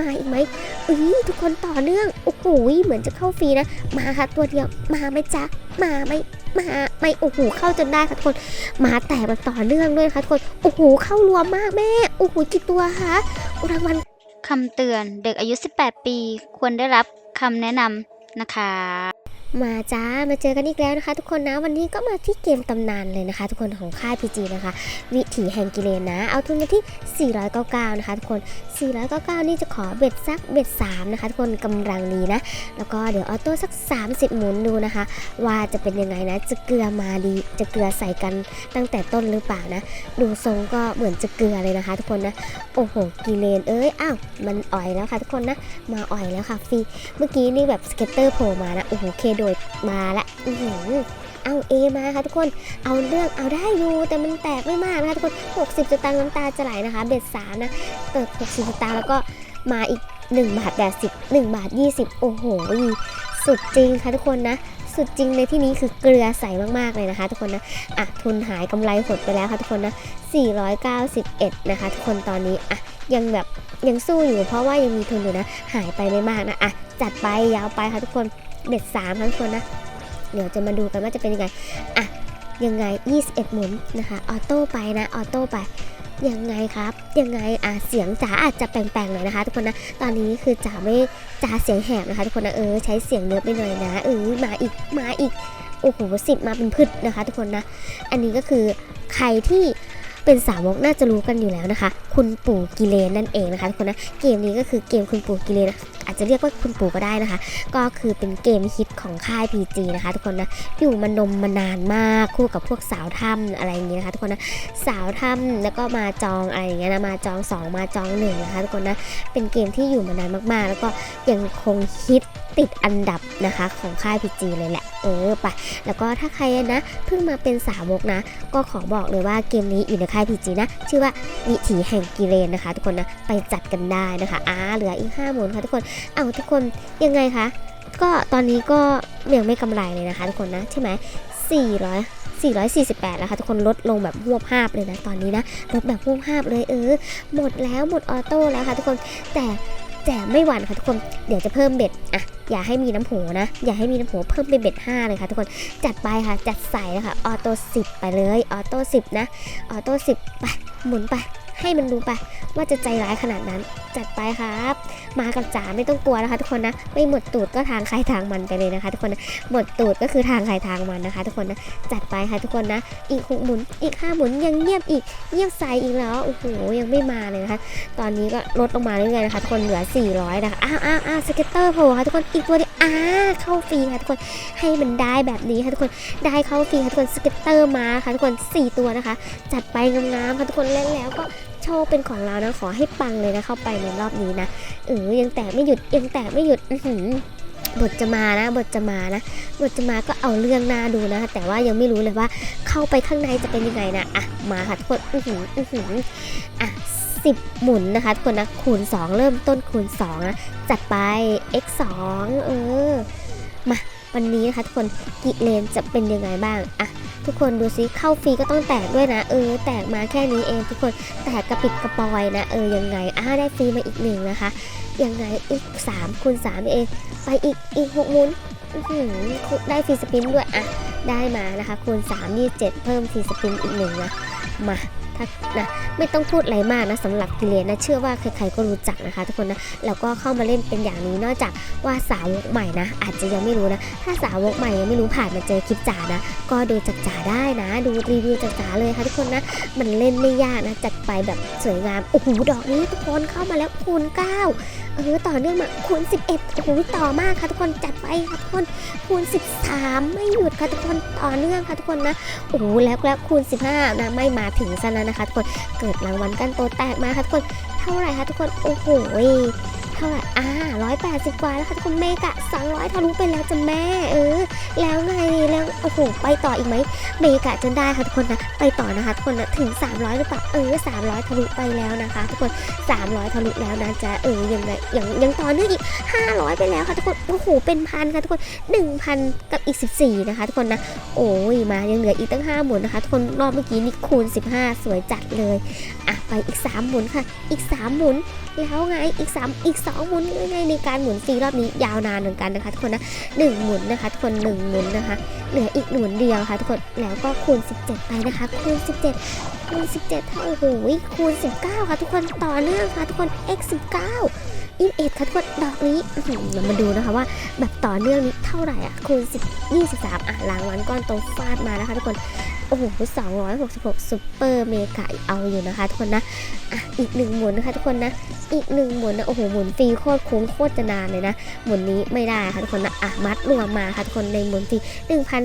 มาอีกไหมเอ้ยทุกคนต่อเนื่อง โอ้โหเหมือนจะเข้าฟรีนะ มาค่ะตัวเดียว มาไหมจ๊ะ มาไหมมาไม่โอ้โหเข้าจนได้ค่ะทุกคน มาแต่แบบต่อเนื่องด้วยนะคะทุกคน โอ้โหเข้ารวมมากแม่ โอ้โหกี่ตัวคะรางวัลคำเตือนเด็กอายุ 18 ปี ควรได้รับคำแนะนำนะคะ มาจ้า มาเจอกันอีกแล้วนะคะ ทุกคนนะ วันนี้ก็มาที่เกมตำนานเลยนะคะ ทุกคนของค่าย PG นะคะ วิถีแห่งกิเลนนะ เอาทุนมาที่ 499 นะคะ ทุกคน 499 นี่จะขอเบ็ดสักเบ็ด 3 นะคะ ทุกคนกำลังดีนะ แล้วก็เดี๋ยวออโต้สัก 30 หมุนดูนะคะ ว่าจะเป็นยังไงนะ จะเกลือมาดี จะเกลือใส่กันตั้งแต่ต้นหรือเปล่านะ ดูทรงก็เหมือนจะเกลือเลยนะคะ ทุกคนนะ โอ้โห กิเลนเอ้ย อ้าว มันอ่อยแล้วค่ะ ทุกคนนะ มาอ่อยแล้วค่ะฟรี เมื่อกี้นี่แบบสเก็ตเตอร์โผล่มานะ โอ้โห เคโดดมาละอือหือเอาเอมาค่ะทุกคน เอาเรื่องเอาได้อยู่ แต่มันแตกไม่มากนะคะทุกคน 60สตางค์น้ำตาจะไหลนะคะ เบ็ดสามนะเปิด60สตางค์แล้วก็มาอีก 1 บาท80 1บาท 20 โอ้โห สุดจริงค่ะทุกคนนะ สุดจริงในที่นี้คือเกลือใสมากๆเลยนะคะ ทุกคนนะอะทุนหายกำไรหดไปแล้วค่ะทุกคนนะ 491 นะคะ ทุกคนตอนนี้อะยังแบบยังสู้อยู่เพราะว่ายังมีทุนอยู่นะ หายไปไม่มากนะอะจัดไปยาวไปค่ะทุกคน เบ็ดสามค่ะทุกคนนะ เดี๋ยวจะมาดูกันว่าจะเป็นยังไง อะ ยังไง 21 หมุนนะคะ ออโต้ไปนะ ออโต้ไป ยังไงครับ ยังไง อะ เสียงจ๋าอาจจะแปลงๆหน่อยนะคะ ทุกคนนะ ตอนนี้คือจ๋าไม่จ๋าเสียงแหบนะคะ ทุกคนนะ เออ ใช้เสียงเนื้อไปหน่อยนะ เออ มาอีก มาอีก โอ้โหสิบมาเป็นพืชนะคะ ทุกคนนะ อันนี้ก็คือใครที่เป็นสาวกน่าจะรู้กันอยู่แล้วนะคะ คุณปู่กิเลนนั่นเองนะคะทุกคนนะ เกมนี้ก็คือเกมคุณปู่กิเลนนะอาจจะเรียกว่าคุณปู่ก็ได้นะคะ ก็คือเป็นเกมฮิตของค่าย PG นะคะ ทุกคนนะอยู่มานมมานานมากคู่กับพวกสาวถ้ำอะไรอย่างเงี้ยนะคะ ทุกคนนะสาวถ้ำแล้วก็มาจองอะไรอย่างเงี้ยนะมาจองสองมาจองหนึ่งนะคะ ทุกคนนะเป็นเกมที่อยู่มานานมากๆ แล้วก็ยังคงฮิตติดอันดับนะคะของค่าย PG เลยแหละเออไปแล้วก็ถ้าใครนะเพิ่งมาเป็นสาวกนะ ก็ขอบอกเลยว่าเกมนี้อยู่ในค่าย PG นะ ชื่อว่าวิถีแห่งกิเลนนะคะ ทุกคนนะไปจัดกันได้นะคะอ่าเหลืออีก5หมุนค่ะทุกคนเอาทุกคนยังไงคะก็ตอนนี้ก็ยังไม่กำไรเลยนะคะ ทุกคนนะใช่ไหม400 448แล้วค่ะทุกคนลดลงแบบหวบภาพเลยนะตอนนี้นะลดแบบหวบภาพเลยเออหมดแล้วหมดออโต้แล้วค่ะทุกคนแต่แต่ไม่หวั่นค่ะทุกคนเดี๋ยวจะเพิ่มเบ็ดอะอย่าให้มีน้ำโหนะ อย่าให้มีน้ำโหเพิ่มเป็นเบ็ด5เลยค่ะทุกคนจัดไปค่ะจัดใส่นะคะออโต้10 ไปเลยออโต้10 นะออโต้10 ไปหมุนไปให้มันดูไปว่าจะใจร้ายขนาดนั้น จัดไปครับ มากับจ๋าไม่ต้องกลัวนะคะ ทุกคนนะไม่หมดตูดก็ทางใครทางมันไปเลยนะคะ ทุกคนนะหมดตูดก็คือทางใครทางมันนะคะ ทุกคนนะจัดไปค่ะทุกคนนะ อีกหกหมุนอีกห้าหมุนยังเงียบอีกเงียบใสอีกแล้วโอ้โหยังไม่มาเลยนะคะ ตอนนี้ก็ลดลงมาเรื่อยๆนะคะทุกคนเหลือ 400 นะคะอ้าวอ้าวอ้าวสเก็ตเตอร์โผล่ค่ะทุกคนอีกตัวเดียวอ้าเข้าฟรีค่ะทุกคนให้มันได้แบบนี้ค่ะทุกคนได้เข้าฟรีค่ะทุกคนสเก็ตเตอร์มาค่ะทุกคนสี่ตัวนะคะ จัดไปงามๆค่ะทุกคนเล่นแล้วก็ โชว์เป็นของเรานะขอให้ปังเลยนะเข้าไปในรอบนี้นะเออยังแตกไม่หยุดยังแตกไม่หยุดอือหือบทจะมานะ บทจะมานะ บทจะมาก็เอาเรื่องหน้าดูนะ แต่ว่ายังไม่รู้เลยว่าเข้าไปข้างในจะเป็นยังไงนะอะมาค่ะทุกคนอือหืออือหืออะสิบหมุนนะคะทุกคนนะคูณ 2 เริ่มต้นคูณ2นะจัดไป x 2เออมาวันนี้นะคะทุกคนกิเลนจะเป็นยังไงบ้างอะ ทุกคนดูซิเข้าฟรีก็ต้องแตกด้วยนะ เออ แตกมาแค่นี้เอง ทุกคนแตกกระปิดกระปอยนะ เออยังไงอ่าได้ฟรีมาอีกหนึ่งนะคะยังไงอีก3คูณ3เอง ไปอีกอีกหกหมุนได้ฟรีสปินด้วยอะได้มานะคะคูณ3 27 เพิ่มฟรีสปินอีกหนึ่งนะมา ถ้านะไม่ต้องพูดอะไรมากนะสำหรับกิเลนนะเชื่อว่าใครๆก็รู้จักนะคะ ทุกคนนะแล้วก็เข้ามาเล่นเป็นอย่างนี้นอกจากว่าสาวกใหม่นะ อาจจะยังไม่รู้นะ ถ้าสาวกใหม่ยังไม่รู้ผ่านมาเจอคลิปจ๋านะ ก็ดูจากจ๋าได้นะ ดูรีวิวจากจ๋าเลยค่ะทุกคนนะมันเล่นไม่ยากนะจัดไปแบบสวยงามโอ้โหดอกนี้ทุกคนเข้ามาแล้วคูณ9เออต่อเนื่องมาคูณ11โอ้โหต่อมากค่ะทุกคนจัดไปค่ะทุกคนคูณ 13 ไม่หยุดค่ะทุกคนต่อเนื่องค่ะทุกคนนะโอ้โหแล้วแล้วคูณ 15นะไม่มาถึงซะแล้นะคะทุกคนเกิดรางวัลกันโตแตกมาค่ะทุกคนเท่าไหร่คะทุกคนโอ้โหเท่าไหร่อ่าร้อยแปดสิบกว่าแล้วค่ะทุกคนเมกะสองร้อยทะลุไปแล้วจ้ะแม่เออแล้วไง โอ้โห ไปต่ออีกไหมเมกะจนได้ค่ะทุกคนนะ ไปต่อนะคะทุกคนนะ ถึง 300 หรือเปล่า เออ 300 ทะลุไปแล้วนะคะ ทุกคน 300 ทะลุแล้วนะจ๊ะ เออ ยังไงยังยังต่อเนื่องอีก 500 ไปแล้วค่ะทุกคน โอ้โห เป็นพันค่ะทุกคน 1,000 กับอีก 14 นะคะ ทุกคนนะ โอ้ย มา ยังเหลืออีกตั้ง 5 หมุนนะคะ ทุกคน รอบเมื่อกี้นี่คูณ 15 สวยจัดเลย อะ ไปอีก 3 หมุนค่ะ อีก 3 หมุน แล้วไงอีก 3 อีก 2 หมุนยังไงในการหมุนฟรีรอบนี้ยาวนานเหมือนกันนะคะทุกคนนะหนึ่งหมุนนะคะทุกคนหนึ่งหมุนนะคะ เหลืออีกหมุนเดียวค่ะทุกคน แล้วก็คูณ 17 ไปนะคะ คูณ 17 คูณ 17 เท่าโอ้โหคูณ 19 ค่ะทุกคน ต่อเนื่องค่ะทุกคน x 19 21ค่ะทุกคนดอกนี้อื้อหือเรามาดูนะคะว่าแบบต่อเนื่องนี้เท่าไหร่อะคูณ10 23อะรางวัลก้อนโตฟาดมานะคะทุกคน อ้โห266ซุปเปอร์เมกะเอาอยู่นะคะทุกคนนะอะอีกหนึ่งหมุนนะคะทุกคนนะอีกหนึ่งหมุนนะโอ้โหหมุนฟรีโคตรคุ้มโคตรจะนานเลยนะหมุนนี้ไม่ได้ค่ะทุกคนนะอะมัดรวมมาค่ะทุกคนในหมุนฟรี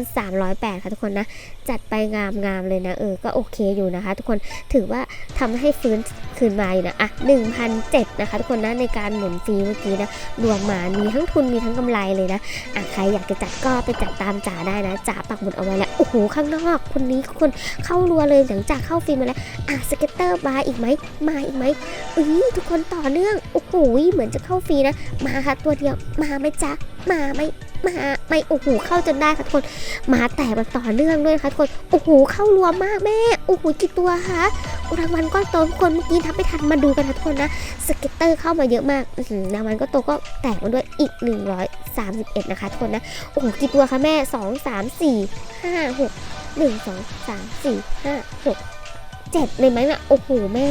1,308ค่ะทุกคนนะจัดไปงามๆเลยนะเออก็โอเคอยู่นะคะ ทุกคนถือว่าทำให้ฟื้นคืนมาอยู่นะอะ1,007นะคะทุกคนนะในการหมุนฟรีเมื่อกี้นะรวมมามีทั้งทุนมีทั้งกำไรเลยนะอะใครอยากจะจัดก็ไปจัดตามจ๋าได้นะจ๋าปักหมุดเอาไว้แล้วโอ้โหข้างนอกคนนี้คนเข้ารัวเลยหลังจากเข้าฟรีมาแล้วอะสเก็ตเตอร์มาอีกไหมมาอีกไหมอุ้ยทุกคนต่อเนื่องโอ้โหเหมือนจะเข้าฟรีนะ มาค่ะตัวเดียวมาไหมจ๊ะมาไหม มาไม่โอ้โหเข้าจนได้ค่ะทุกคน มาแต่แบบต่อเนื่องด้วยนะคะทุกคนโอ้โหเข้ารวมมากแม่โอ้โหกี่ตัวคะรางวัลก้อนโตทุกคนเมื่อกี้ทับไม่ทันมาดูกันนะทุกคนนะสเก็ตเตอร์เข้ามาเยอะมากรางวัลก้อนโตก็แตกมาด้วยอีก 131 นะคะทุกคนนะโอ้โหกี่ตัวคะแม่ 2 3 4 5 6 1 2 3 4 5 6 7เลยไหมน่ะโอ้โหแม่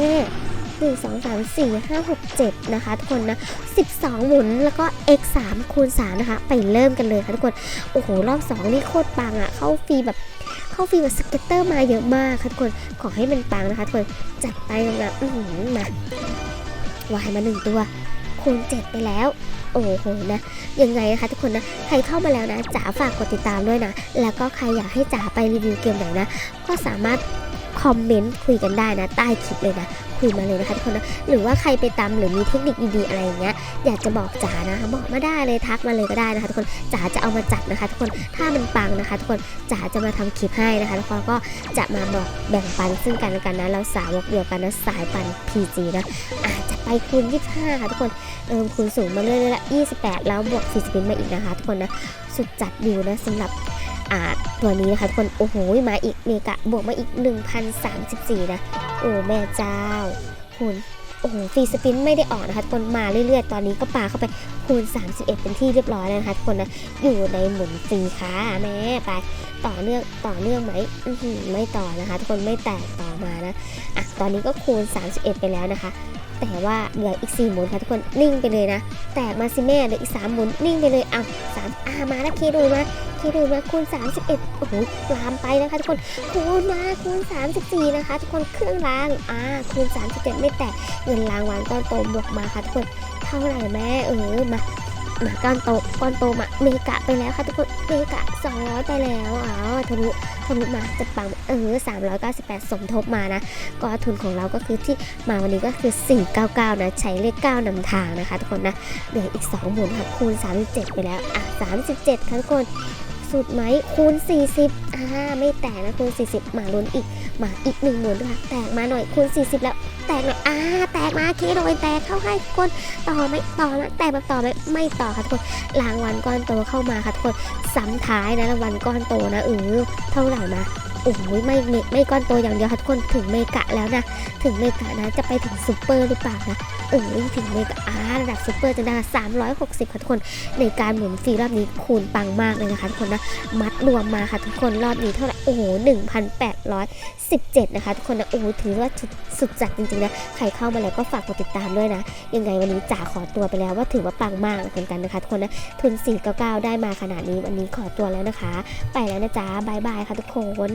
1 2 3 4 5 6 7 นะคะทุกคนนะ 12 หมุนแล้วก็ x 3คูณ3นะคะ ไปเริ่มกันเลยค่ะทุกคน โอ้โห รอบ 2 นี่โคตรปังอะ่ะ เข้าฟรีแบบเข้าฟรีแบบสเก็ตเตอร์มาเยอะมากค่ะทุกคน ขอให้มันปังนะคะทุกคน จัดไปนะอือหือมาวายมาหนึ่งตัวคูณ7ไปแล้ว โอ้โหนะยังไงนะคะทุกคนนะใครเข้ามาแล้วนะจ๋าฝากกดติดตามด้วยนะ แล้วก็ใครอยากให้จ๋าไปรีวิวเกมไหนนะ ก็สามารถคอมเมนต์คุยกันได้นะ ใต้คลิปเลยนะ คุยมาเลยนะคะทุกคนนะหรือว่าใครไปตามหรือมีเทคนิคดีๆอะไรอย่างเงี้ยอยากจะบอกจ๋านะคะบอกมาได้เลยทักมาเลยก็ได้นะคะทุกคนจ๋าจะเอามาจัดนะคะ ทุกคนถ้ามันปังนะคะ ทุกคนจ๋าจะมาทำคลิปให้นะคะแล้วก็จะมาบอกแบ่งปันซึ่งกันและกันนะเราสาวกเดียวกันนะสายปัน PG นะอาจจะไปคูณ25ค่ะทุกคนเอิมคูณสูงมาเรื่อยๆละ28 แล้วบวก40เป็นมาอีกนะคะ ทุกคนนะสุดจัดอยู่นะสำหรับ อ่าตัวนี้นะคะทุกคน โอ้โห มาอีกเมกะบวกมาอีก 1,034 นะ โอ้แม่เจ้าคุณโอ้โหฟรีสปินไม่ได้ออกนะคะทุกคนมาเรื่อยๆ ตอนนี้ก็ปาเข้าไปคูณ 31 เป็นที่เรียบร้อยแล้วนะคะทุกคนนะอยู่ในหมุนฟรีค่ะแม่ไปต่อเนื่องต่อเนื่องไหมไม่ต่อนะคะ ทุกคนไม่แตกต่อมานะอะตอนนี้ก็คูณ 31 ไปแล้วนะคะ แต่ว่าเหลืออีก 4 หมุนค่ะทุกคนนิ่งไปเลยนะ แตกมาซิแม่เหลืออีก 3 หมุนนิ่งไปเลยเอาสามอ่ามาแล้วเคโดยมาเคโดยมาคูณ 31 โอ้โหลามไปนะคะทุกคนคูณมาคูณ 34 นะคะ ทุกคนเครื่องรางอ่าคูณ 37 ไม่แตกเงินรางวัลก้อนโตบวกมาค่ะทุกคนเท่าไหร่แม่เออมา มาก้อนโตก้อนโตมาเมกะไปแล้วค่ะทุกคนเมกะสองร้อยไปแล้วอ๋อทะลุทะลุมาจะปังเออสามร้อยเก้าสิบแปดสมทบมานะก็ทุนของเราก็คือที่มาวันนี้ก็คือสิบเก้าเก้านะใช้เลขเก้านำทางนะคะทุกคนนะเหลืออีกสองหมุนค่ะคูณสามสิบเจ็ดไปแล้วอะ37ค่ะทุกคน สุดไหมคูณ 40อ่าไม่แตกนะคูณ 40มาลุ้นอีกมาอีกหนึ่งหมุนค่ะแตกมาหน่อยคูณ 40 แล้ว แตกหน่อยอ่าแตกมาเคโดยแตกเข้าให้ทุกคนต่อไหมต่อนะแตกแบบต่อไหมไม่ต่อค่ะทุกคนรางวัลก้อนโตเข้ามาค่ะทุกคนซ้ำท้ายนะรางวัลก้อนโตนะเออเท่าไหร่มา อ้โหไม่ไม่ไม่ก้อนโตอย่างเดียวค่ะทุกคนถึงเมกะแล้วนะ ถึงเมกะนะจะไปถึงซูเปอร์หรือเปล่านะเออถึงเมกะอาระดับซูเปอร์จะได้360ค่ะทุกคน ในการหมุนฟรีรอบนี้คูณปังมากเลยนะคะทุกคนนะมัดรวมมาค่ะทุกคนรอบนี้เท่าไหร่โอ้โห1,817นะคะทุกคนนะโอ้โหถือว่าสุดจัดจริงๆนะใครเข้ามาแล้วก็ฝากกดติดตามด้วยนะ ยังไงวันนี้จ๋าขอตัวไปแล้วว่าถือว่าปังมากเหมือนกันนะคะทุกคนนะทุน499ได้มาขนาดนี้วันนี้ขอตัวแล้วนะคะ ไปแล้วนะจ๊ะบายบายค่ะทุกคน